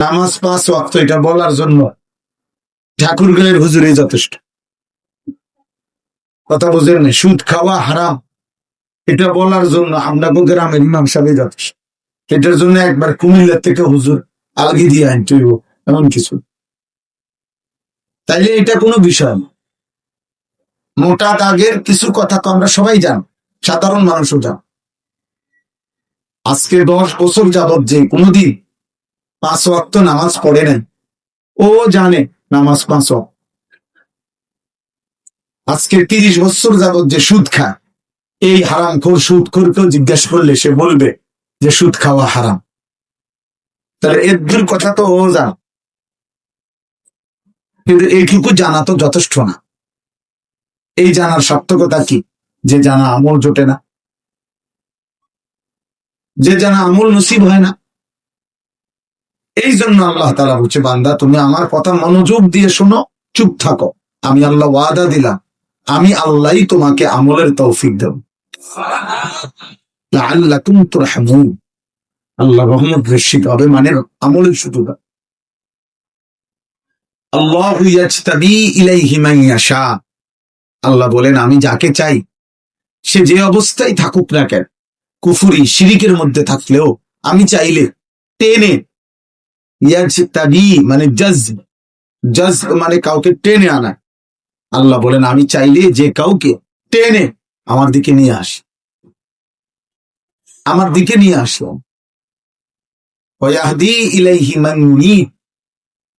নামাজ পাঁচ ওয়াক্ত এটা বলার জন্য ঠাকুর গায়ের হুজুরে যথেষ্ট। কথা বুঝেন না সুদ খাওয়া হারাম। এটা বলার জন্য আপনাকে গ্রামের ইমাম সাহেব যথেষ্ট। এটার জন্য একবার কুমিল্লার থেকে হুজুর আলগি দিয়ে আনতে হইব, এমন কিছু। তাইলে এটা কোনো বিষয় না। মোটা দাগের কিছু কথা তো আমরা সবাই জান সাধারণ মানুষও জান। আজকে দশ বছর যাবত যে কোনোদিন পাঁচ ওয়াক্ত নামাজ পড়ে নেন। ও জানে নামাজ পাঁচ ওয়াক্ত। আজকে তিরিশ বছর যাবত যে সুদ খায়, এই হারাম খোর সুদ খোরকেও জিজ্ঞাসা করলে সে বলবে যে সুদ খাওয়া হারাম। তাহলে এর কথা তো ও জান। কিন্তু এইটুকু জানা তো যথেষ্ট না। এই জানার সার্থকতা কি? যে জানা আমল জোটে না। যে জানা আমল নসিব হয় না। এই জন্য আল্লাহ তালা বলছে, বান্দা, তুমি আমার কথা মনোযোগ দিয়ে শোনো, চুপ থাকো। আমি আল্লাহ ওয়াদা দিলাম। আমি আল্লাহই তোমাকে আমলের তৌফিক দেব। লাআল্লাকুম তুরহামুন। আল্লাহ রহমত বৃষ্টিত হবে মানে আমলের শুধু আল্লাহ আল্লাহ বলেন, আমি যাকে চাই, সে যে অবস্থায় থাকুক না কেন, কুফুরি, শিরিকের মধ্যে থাকলেও আমি চাইলে টেনে মানে জাজ জাজ মানে কাউকে টেনে আনা। আল্লাহ বলেন, আমি চাইলে যে কাউকে টেনে আমার দিকে নিয়ে আস। আমার দিকে নিয়ে আসলো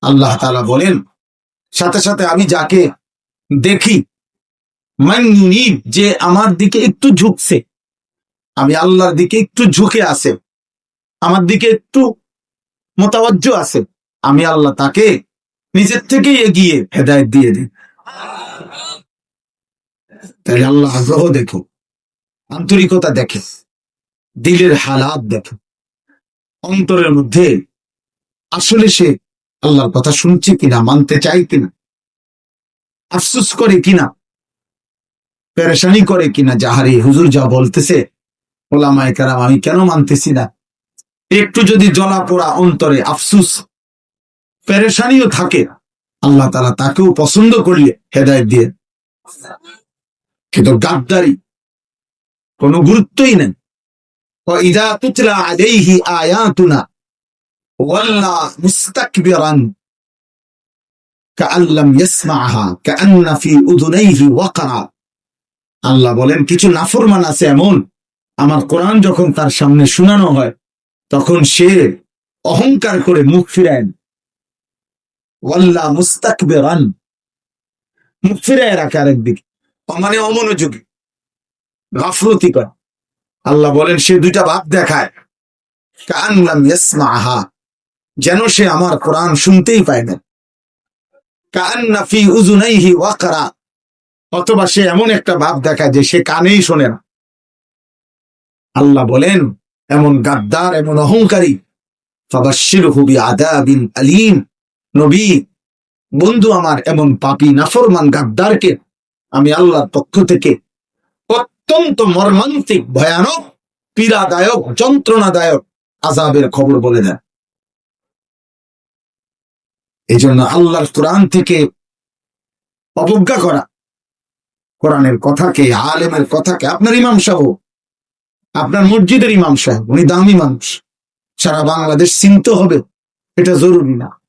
আল্লাহ বলেন, সাথে সাথে আমি যাকে দেখি যে আমার দিকে একটু ঝুঁকছে। আমি আল্লাহর দিকে একটু ঝুঁকে আছে। আমার দিকে একটু মোতাবজ্জ আছে। আমি আল্লাহ তাকে নিজের থেকেই এগিয়ে হেদায়েত দিয়ে দিই। তাই আল্লাহ আগ্রহ দেখো, আন্তরিকতা দেখে, দিলের হালাত দেখে। অন্তরের মধ্যে আসলে সে আল্লাহর কথা শুনছে কিনা, মানতে চায় কিনা, আফসুস করে কিনা, পেরেশানি করে কিনা, যাহারি হুজুর যা বলতেছে, ওলামায় কারাম আমি কেন মানতেছি না? একটু যদি জলা পোড়া অন্তরে আফসুস পেরেশানিও থাকে, আল্লাহ তালা তাকেও পছন্দ করলে হেদায়ত দিয়ে কিন্তু গাদ্দারি কোনো গুরুত্বই নেন আল্লাহ বলেন, কিছু নাফরমান আছে এমন, আমার কোরআন যখন তার সামনে শুনানো হয় তখন সে অহংকার করে মুখ ফিরায় ওয়াল্লা মুস্তাকবিরান। মুখ ফিরায় রাখে আরেকদিকে মানে অমনোযোগী। গাফলতি করে। আল্লাহ বলেন, সে দুইটা ভাব দেখায়। কান্নাম ইয়াসমাহা যেন সে আমার কোরআন শুনতেই পায় না। কান্না ফি উজুনাইহি ওয়াকরা। অথবা সে এমন একটা ভাব দেখায় যে সে কানেই শোনে না। আল্লাহ বলেন এমন গাদ্দার, এমন অহংকারী। ফাবাশশিরহু বিআদাবিন আলীম। নবী, বন্ধু আমার, এমন পাপী, নাফরমান গাদ্দারকে আমি আল্লাহর পক্ষ থেকে অত্যন্ত মর্মান্তিক, ভয়ানক, পীড়াদায়ক, যন্ত্রণাদায়ক আজাবের খবর বলে দেন। এই জন্য আল্লাহর কোরআন থেকে অবজ্ঞা করা, কোরআনের কথাকে, আলেমের কথাকে, আপনার ইমাম সাহেব আপনার মসজিদের ইমাম সাহেব উনি দামি মানুষ। সারা বাংলাদেশ চিনতে হবে এটা জরুরি না।